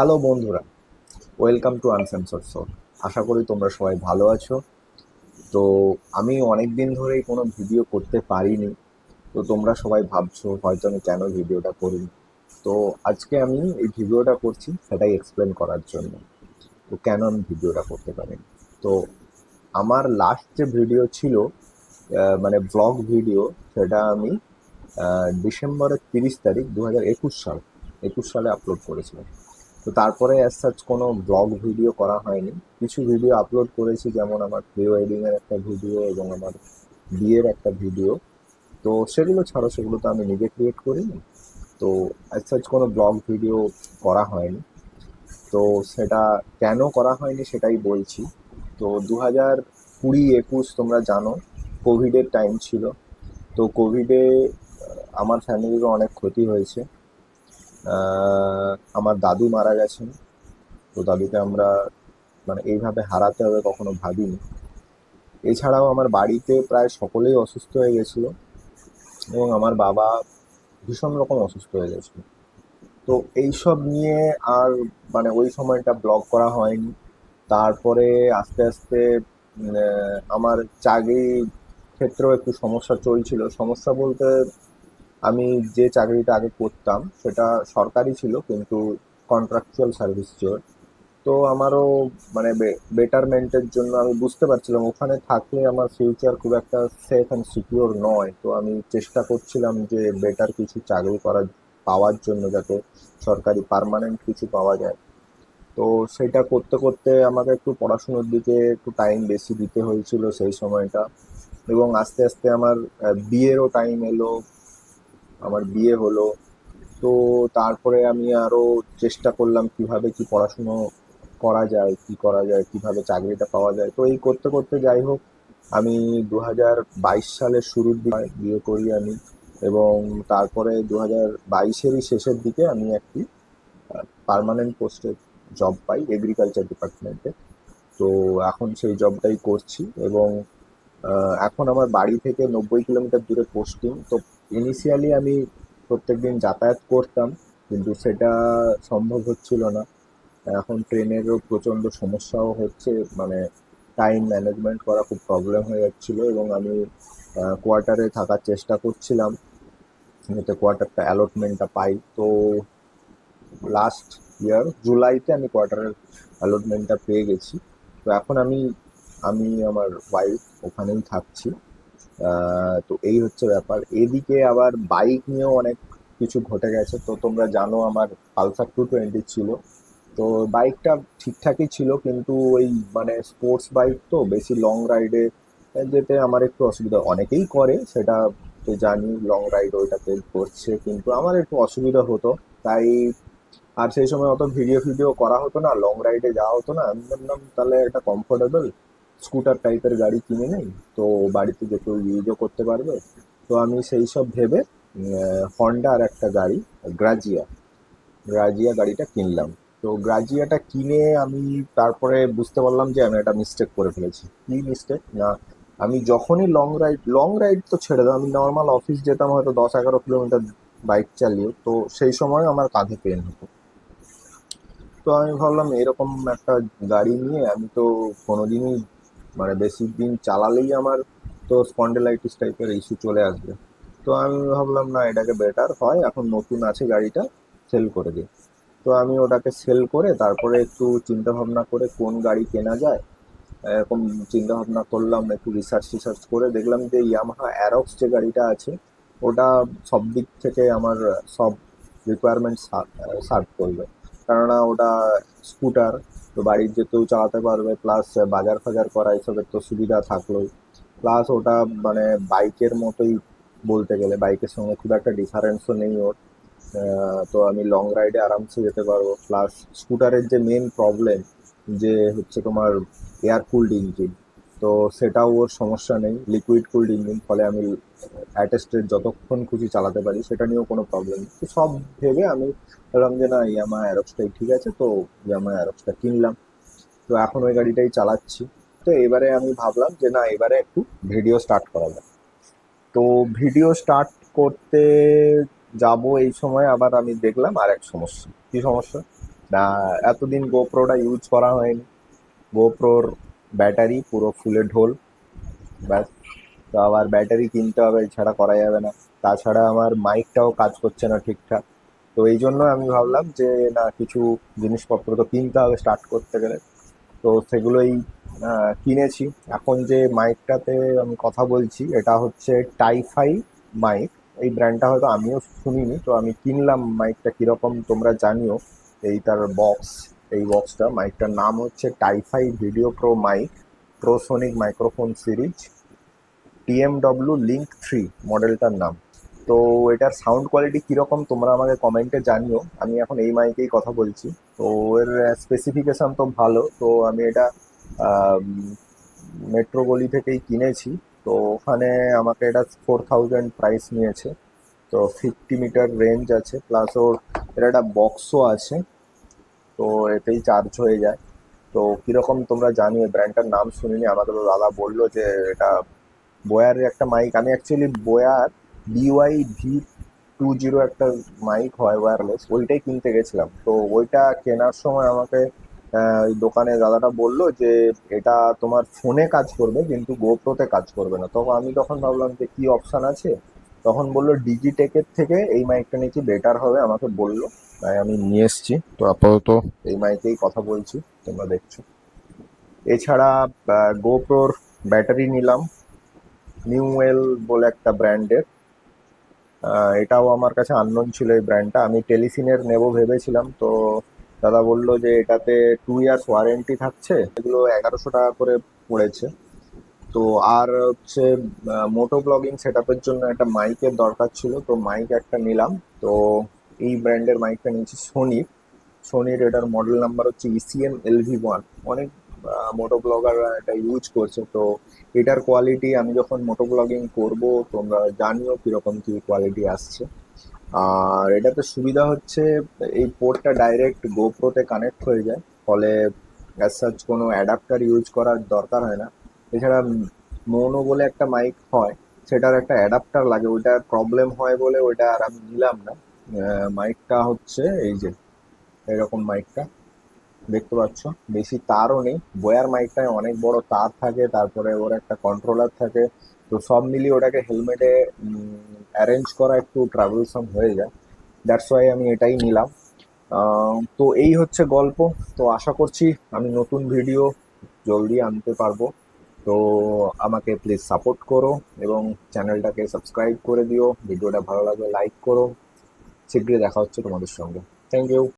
Hello বন্ধুরা, welcome to uncensor soul আশা করি তোমরা সবাই ভালো আছো। তো আমি অনেক দিন ধরেই কোনো ভিডিও করতে পারিনি, তো তোমরা সবাই ভাবছ হয়তো আমি কেন ভিডিওটা করিনি। তো আজকে আমি এই ভিডিওটা করছি সেটাই এক্সপ্লেন করার জন্য, তো কেন আমি ভিডিওটা করতে পারিনি। তো আমার লাস্ট যে ভিডিও ছিল মানে ব্লগ ভিডিও সেটা আমি ডিসেম্বরের তিরিশ তারিখ দু হাজার একুশ সাল, একুশ সালে আপলোড করেছিলাম। তো তারপরে অ্যাজ সাচ কোনো ব্লগ ভিডিও করা হয়নি। কিছু ভিডিও আপলোড করেছি, যেমন আমার প্রি ওয়েডিংয়ের একটা ভিডিও এবং আমার বিয়ের একটা ভিডিও তো সেগুলো ছাড়া সেগুলো তো আমি নিজে ক্রিয়েট করিনি। তো অ্যাজ সাচ কোনো ব্লগ ভিডিও করা হয়নি। তো সেটা কেন করা হয়নি সেটাই বলছি। তো দু হাজার কুড়ি, একুশ তোমরা জানো কোভিডের টাইম ছিল। তো কোভিডে আমার ফ্যামিলিরও অনেক ক্ষতি হয়েছে। আমার দাদু মারা গেছেন। তো দাদুকে আমরা মানে এইভাবে হারাতে হবে কখনো ভাবিনি। এছাড়াও আমার বাড়িতে প্রায় সকলেই অসুস্থ হয়ে গেছিল এবং আমার বাবা ভীষণ রকম অসুস্থ হয়ে গেছিল। তো এইসব নিয়ে আর মানে ওই সময়টা ব্লগ করা হয়নি। তারপরে আস্তে আস্তে আমার চাকরি ক্ষেত্রেও একটু সমস্যা চলছিল। সমস্যা বলতে আমি যে চাকরিটা আগে করতাম, সেটা সরকারি ছিল, কিন্তু কন্ট্রাকচুয়াল সার্ভিস ছিল তো আমারও মানে বেটারমেন্টের জন্য আমি বুঝতে পারছিলাম, ওখানে থাকলে আমার ফিউচার খুব একটা সেফ অ্যান্ড সিকিওর নয়। তো আমি চেষ্টা করছিলাম যে বেটার কিছু চাকরি করার, পাওয়ার জন্য যাতে সরকারি পার্মানেন্ট কিছু পাওয়া যায়। তো সেটা করতে করতে আমাকে একটু পড়াশুনোর দিকে একটু টাইম বেশি দিতে হয়েছিল সেই সময়টা। এবং আস্তে আস্তে আমার বিয়েরও টাইম এলো। আমার বিয়ে হলো। তো তারপরে আমি আরও চেষ্টা করলাম কীভাবে কি পড়াশুনো করা যায়, কি করা যায়, কীভাবে চাকরিটা পাওয়া যায়। তো এই করতে করতে যাই হোক, আমি দু হাজার বাইশ সালের শুরুর দিকে বিয়ে করি আমি এবং তারপরে দু হাজার বাইশেরই শেষের দিকে আমি একটি পার্মানেন্ট পোস্টে জব পাই এগ্রিকালচার ডিপার্টমেন্টে তো এখন সেই জবটাই করছি এবং এখন আমার বাড়ি থেকে নব্বই কিলোমিটার দূরে পোস্টিং তো ইনিশিয়ালি আমি প্রত্যেকদিন যাতায়াত করতাম, কিন্তু সেটা সম্ভব হচ্ছিল না। এখন ট্রেনেরও প্রচণ্ড সমস্যাও হচ্ছে মানে টাইম ম্যানেজমেন্ট করা খুব প্রবলেম হয়ে যাচ্ছিল এবং আমি কোয়ার্টারে থাকার চেষ্টা করছিলাম যাতে কোয়ার্টারটা অ্যালটমেন্টটা পাই। তো লাস্ট ইয়ার জুলাইতে আমি কোয়ার্টারের অ্যালটমেন্টটা পেয়ে গেছি। তো এখন আমি আমি আমার ওয়াইফ ওখানেই থাকছি। তো এই হচ্ছে ব্যাপার। এদিকে আবার বাইক নিয়েও অনেক কিছু ঘটে গেছে। তো তোমরা জানো আমার পালসার টু টোয়েন্টি ছিল। তো বাইকটা ঠিকঠাকই ছিল, কিন্তু ওই মানে স্পোর্টস বাইক তো বেশি লং রাইডে যেতে আমার একটু অসুবিধা। অনেকেই করে, সেটা তো জানি লং রাইড ওইটাতে করছে, কিন্তু আমার একটু অসুবিধা হতো। তাই আর সেই সময় অত ভিডিও ফিডিও করা হতো না লং রাইডে যাওয়া হতো না। আমি বললাম, তাহলে একটা কমফোর্টেবল স্কুটার টাইপের গাড়ি কিনে নেই, তো বাড়িতে যে কেউ ইউজও করতে পারবে। তো আমি সেই সব ভেবে হন্ডার একটা গাড়ি গ্রাজিয়া গ্রাজিয়া গাড়িটা কিনলাম। তো গ্রাজিয়াটা কিনে আমি তারপরে বুঝতে পারলাম যে আমি একটা মিস্টেক করে ফেলেছি। কি মিস্টেক না, আমি যখনই লং রাইড লং রাইড তো ছেড়ে দাও, আমি নর্মাল অফিস যেতাম হয়তো দশ এগারো কিলোমিটার বাইক চালিয়ে, তো সেই সময় আমার কাঁধে পেন হতো। তো আমি ভাবলাম এরকম একটা গাড়ি নিয়ে আমি তো কোনোদিনই মানে বেশি দিন চালালেই আমার তো স্পন্ডেলাইটিস টাইপের ইস্যু চলে আসবে। তো আমি ভাবলাম, না, এটাকে বেটার হয়, এখন নতুন আছে গাড়িটা সেল করে দিই। তো আমি ওটাকে সেল করে তারপরে একটু চিন্তা ভাবনা করে কোন গাড়ি কেনা যায়, এরকম চিন্তা ভাবনা করলাম, একটু রিসার্চ টিসার্চ করে দেখলাম যে ইয়ামাহা অ্যারক্স যে গাড়িটা আছে, ওটা সব দিক থেকে আমার সব রিকোয়ারমেন্ট সার্ভ করবে। কেননা ওটা স্কুটার তো বাড়ির যেতেও চালাতে পারবে প্লাস বাজার ফাজার করা, এসবের তো সুবিধা থাকলোই। প্লাস ওটা মানে বাইকের মতোই বলতে গেলে, বাইকের সঙ্গে খুব একটা ডিফারেন্সও নেই ওর। তো আমি লং রাইডে আরামসে যেতে পারব। প্লাস স্কুটারের যে মেন প্রবলেম যে হচ্ছে তোমার এয়ার কুলড ইঞ্জিন তো সেটাও ওর সমস্যা নেই। লিকুইড কুলড ইঞ্জিন ফলে আমি অ্যাটেস্টেড যতক্ষণ খুশি চালাতে পারি, সেটা নিয়েও কোনো প্রবলেম নেই। সব ভেবে আমি ভাবলাম যে, না ইয়ামা অ্যারক্সটাই ঠিক আছে। তো ইয়ামা অ্যারক্সটা কিনলাম। তো এখন ওই গাড়িটাই চালাচ্ছি। তো এবারে আমি ভাবলাম যে, না, এবারে একটু ভিডিও স্টার্ট করা যাক। তো ভিডিও স্টার্ট করতে যাব এই সময় আবার আমি দেখলাম আর এক সমস্যা। কি সমস্যা? না, এতদিন গোপ্রোটা ইউজ করা হয়নি। গোপ্রোর ব্যাটারি, পুরো ফুলে ঢোল, ব্যাস। তো আবার ব্যাটারি কিনতে হবে, এছাড়া করা যাবে না। তাছাড়া আমার মাইকটাও কাজ করছে না ঠিকঠাক। তো এই জন্য আমি ভাবলাম যে, না, কিছু জিনিসপত্র তো কিনতে হবে স্টার্ট করতে গেলে। তো সেগুলোই কিনেছি। এখন যে মাইকটাতে আমি কথা বলছি, এটা হচ্ছে টাইফাই মাইক এই ব্র্যান্ডটা হয়তো আমিও শুনিনি, তো আমি কিনলাম মাইকটা কীরকম, তোমরা জানিও। এই তার বক্স এই বক্সটা মাইকটার নাম হচ্ছে টাইফাই video pro mic Prosonic microphone series TMW link three মডেলটার নাম। তো এটার সাউন্ড কোয়ালিটি কীরকম তোমরা আমাকে কমেন্টে জানিও। আমি এখন এই মাইকেই কথা বলছি। তো এর স্পেসিফিকেশান তো ভালো। তো আমি এটা মেট্রো গলি থেকেই কিনেছি। তো ওখানে আমাকে এটা ফোর থাউজেন্ড প্রাইস নিয়েছে। তো ফিফটি মিটার রেঞ্জ আছে। প্লাস ওর, এর একটা বক্সও আছে। তো এতেই চার্জ হয়ে যায়। তো কীরকম তোমরা জানিও ব্র্যান্ডটার নাম শুনিনি। আমাকে তো দাদা বলল যে, এটা বোয়ারের একটা মাইক আমি actually Boya BY V two zero একটা মাইক হয় ওয়্যারলেস ওইটাই কিনতে গেছিলাম। তো ওইটা কেনার সময় আমাকে ওই দোকানে দাদাটা বলল যে, এটা তোমার ফোনে কাজ করবে, কিন্তু গোপ্রোতে কাজ করবে না। তখন আমি তখন ভাবলাম যে, কি অপশান আছে? তখন বলল ডিজিটেকের থেকে এই মাইকটা নিচ্ছি বেটার হবে। আমাকে বলল, তাই আমি নিয়ে এসেছি। তো আপাতত এই মাইকেই কথা বলছি, তোমরা দেখছ। এছাড়া গোপ্রোর ব্যাটারি নিলাম নিউওয়েল বলে একটা ব্র্যান্ডের। এটাও আমার কাছে আননোন ছিল এই ব্র্যান্ডটা। আমি টেলিসিনের নেব ভেবেছিলাম, তো দাদা বলল যে এটাতে টু ইয়ার্স ওয়ারেন্টি থাকছে, এগুলো এগারোশো টাকা করে পড়েছে। তো আর হচ্ছে মোটো ব্লগিং সেট আপের জন্য একটা মাইকের দরকার ছিল, তো মাইক একটা নিলাম। তো এই ব্র্যান্ডের মাইকটা নিয়েছি সোনির সোনির এটার মডেল নাম্বার হচ্ছে ইসিএম এলভি ওয়ান অনেক মোটো ব্লগাররা এটা ইউজ করছে, তো এটার কোয়ালিটি আমি যখন মোটো ব্লগিং করব, তোমরা জানিও কীরকম কী কোয়ালিটি আসছে। আর এটাতে সুবিধা হচ্ছে, এই পোর্টটা ডাইরেক্ট গোপ্রোতে কানেক্ট হয়ে যায়, ফলে অ্যাজ সাচ কোনো অ্যাডাপ্টার ইউজ করার দরকার হয় না। এছাড়া মোনো বলে একটা মাইক হয়, সেটার একটা অ্যাডাপ্টার লাগে ওইটার প্রবলেম হয় বলে ওইটা আর আমি নিলাম না। মাইকটা হচ্ছে এই যে, এরকম মাইকটা দেখতে পাচ্ছ? বেশি তারও নেই বয়ার মাইকটায় অনেক বড় তার থাকে, তারপরে ওর একটা কন্ট্রোলার থাকে, তো সব মিলিয়ে ওটাকে হেলমেটে অ্যারেঞ্জ করা একটু ট্রাভেলসাম হয়ে যায়। দ্যাটস ওয়াই আমি এটাই নিলাম। তো এই হচ্ছে গল্প। তো আশা করছি আমি নতুন ভিডিও জলদি আনতে পারব। তো আমাকে প্লিজ সাপোর্ট করো এবং চ্যানেলটাকে সাবস্ক্রাইব করে দিও। ভিডিওটা ভালো লাগলে লাইক করো। শীঘ্রই দেখা হচ্ছে তোমাদের সঙ্গে। Thank you